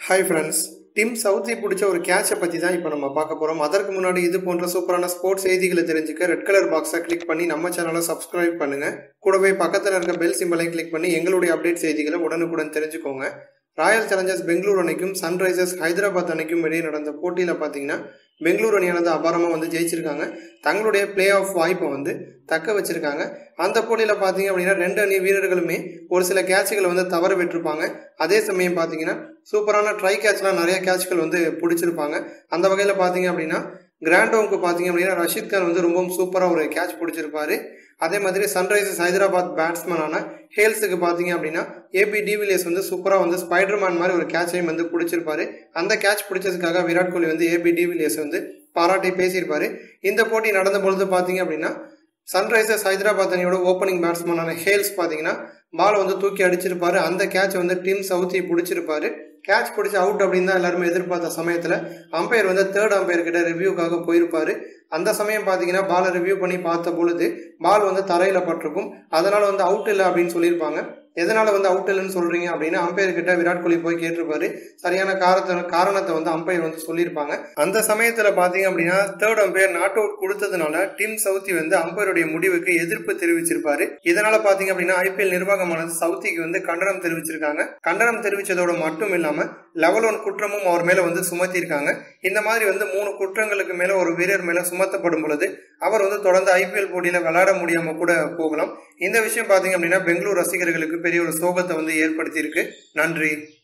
Hi friends team Southee பிடிச்ச ஒரு கேட்சை பற்றி தான் இப்போ நம்ம பார்க்க போகிறோம் அதற்கு முன்னாடி இது போன்ற சூப்பரான ஸ்போர்ட்ஸ் செய்திகளை தெரிஞ்சுக்க ரெட் கலர் பாக்ஸை கிளிக் பண்ணி நம்ம சேனலை சப்ஸ்கிரைப் பண்ணுங்கள் கூடவே பக்கத்தில் இருக்க பெல் சிம்பிளையும் கிளிக் பண்ணி எங்களுடைய அப்டேட் செய்திகளை உடனுக்குடன் தெரிஞ்சுக்கோங்க. ராயல் சேலஞ்சர்ஸ் பெங்களூர் அணிக்கும் சன்ரைசர்ஸ் ஹைதராபாத் அணிக்கும் இடையே நடந்த போட்டியில் பார்த்தீங்கன்னா பெங்களூர் அணியானது அபாரமாக வந்து ஜெயிச்சிருக்காங்க. தங்களுடைய பிளே ஆஃப் வாய்ப்பை வந்து தக்க வச்சிருக்காங்க. அந்த போட்டியில் பார்த்தீங்க அப்படின்னா ரெண்டு அணி வீரர்களுமே ஒரு சில கேட்சுகளை வந்து தவற விட்டுருப்பாங்க. அதே சமயம் பார்த்தீங்கன்னா சூப்பரான ட்ரை கேட்ச்லாம் நிறைய கேட்ச்கள் வந்து பிடிச்சிருப்பாங்க. அந்த வகையில் பார்த்தீங்க அப்படின்னா கிராண்டோவுக்கு பார்த்தீங்க அப்படின்னா ரஷீத் கான் வந்து ரொம்பவும் சூப்பராக ஒரு கேட்ச் பிடிச்சிருப்பாரு. அதே மாதிரி சன்ரைசர்ஸ் ஹைதராபாத் பேட்ஸ்மேனான ஹேல்ஸுக்கு பார்த்தீங்க அப்படின்னா ஏபி டிவிலியர்ஸ் வந்து சூப்பராக வந்து ஸ்பைடர்மேன் மாதிரி ஒரு கேட்சையும் வந்து பிடிச்சிருப்பாரு. அந்த கேட்ச் பிடிச்சதுக்காக விராட் கோலி வந்து ஏபி டிவிலியர்ஸ் வந்து பாராட்டி பேசியிருப்பாரு. இந்த போட்டி நடந்த பொழுது பார்த்தீங்க அப்படின்னா சன்ரைசர்ஸ் ஹைதராபாத் அணியோட ஓப்பனிங் பேட்ஸ்மேனான ஹேல்ஸ் பார்த்தீங்கன்னா பால் வந்து தூக்கி அடிச்சிருப்பாரு. அந்த கேட்ச் வந்து டீம் சவுத்தி பிடிச்சிருப்பாரு. கேட்ச் பிடிச்சி அவுட் அப்படின்னு தான் எல்லாருமே எதிர்பார்த்த சமயத்தில் அம்பையர் வந்து தேர்ட் அம்பையர் கிட்ட ரிவ்யூக்காக போயிருப்பாரு. அந்த சமயம் பார்த்தீங்கன்னா பாலை ரிவ்யூ பண்ணி பார்த்த பொழுது பால் வந்து தரையில் பட்டிருக்கும். அதனால் வந்து அவுட் இல்லை அப்படின்னு சொல்லியிருப்பாங்க. எதனால வந்து அவுட் இல்லைன்னு சொல்றீங்க அப்படின்னு அம்பையர் கிட்ட விராட் கோலி போய் கேட்டிருப்பாரு. சரியான காரணத்தை காரணத்தை வந்து அம்பையர் வந்து சொல்லியிருப்பாங்க. அந்த சமயத்துல பாத்தீங்க அப்படின்னா தேர்ட் அம்பையர் நாட் அவுட் கொடுத்ததுனால டீம் சவுத்தி வந்து அம்பையருடைய முடிவுக்கு எதிர்ப்பு தெரிவிச்சிருப்பாரு. இதனால பாத்தீங்க அப்படின்னா ஐபிஎல் நிர்வாகமானது சவுத்திக்கு வந்து கண்டனம் தெரிவிச்சிருக்காங்க. கண்டனம் தெரிவிச்சதோட மட்டும் இல்லாம லெவல் ஒன் குற்றமும் அவர் மேல வந்து சுமத்தியிருக்காங்க. இந்த மாதிரி வந்து மூணு குற்றங்களுக்கு மேல ஒரு வீரர் மேல சுமத்தப்படும் பொழுது அவர் வந்து தொடர்ந்து ஐபிஎல் போட்டியில விளையாட முடியாம கூட போகலாம். இந்த விஷயம் பாத்தீங்க அப்படின்னா பெங்களூர் ரசிகர்களுக்கு பெரிய ஒரு சோகத்தை வந்து ஏற்படுத்தியிருக்கு. நன்றி.